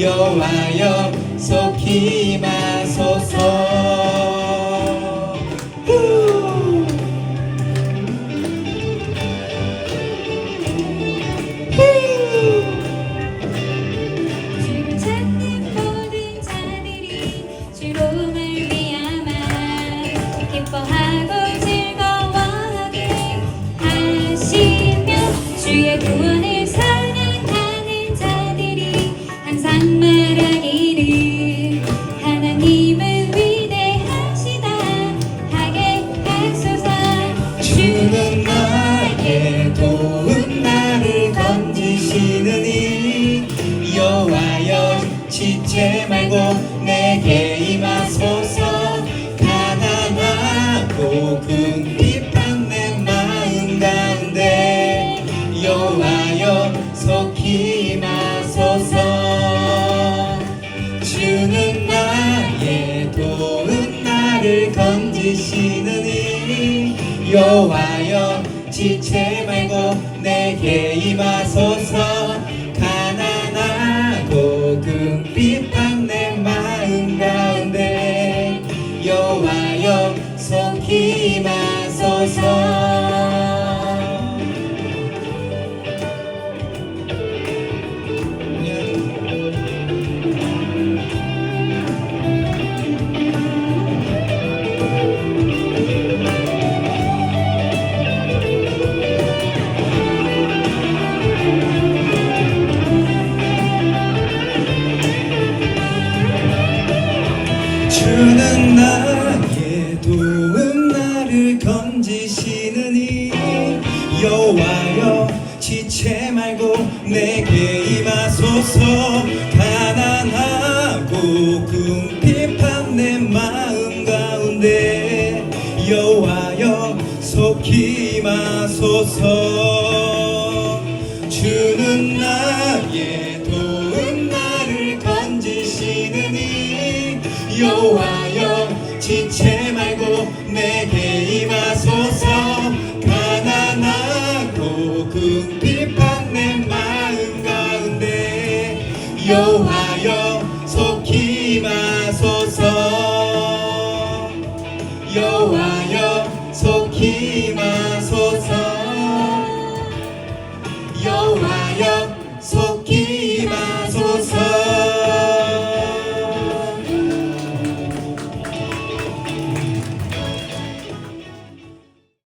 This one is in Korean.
여호와여 속히 후. 주를 찾는 모든 자들이 주로 말미암아 기뻐하고 즐거워하게 하시며 주의 구원 하나님은 위대하시다 하게 하소서. 주는 나의 도움 나를 건지시느니 여호와여 지체 말고 내게 임하소서. 가난하고 궁 건지시느니 여호와여 지체 말고 내게 임하소서. 가난하고 궁핍한 내 마음 가운데 여호와여 속히 임하소서 주는 나의 도움 나를 건지시느니 여호와여 지체 말고 내게 임하소서. 가난하고 궁핍한 내 마음 가운데 여호와여 속히 임하소서. 주는 가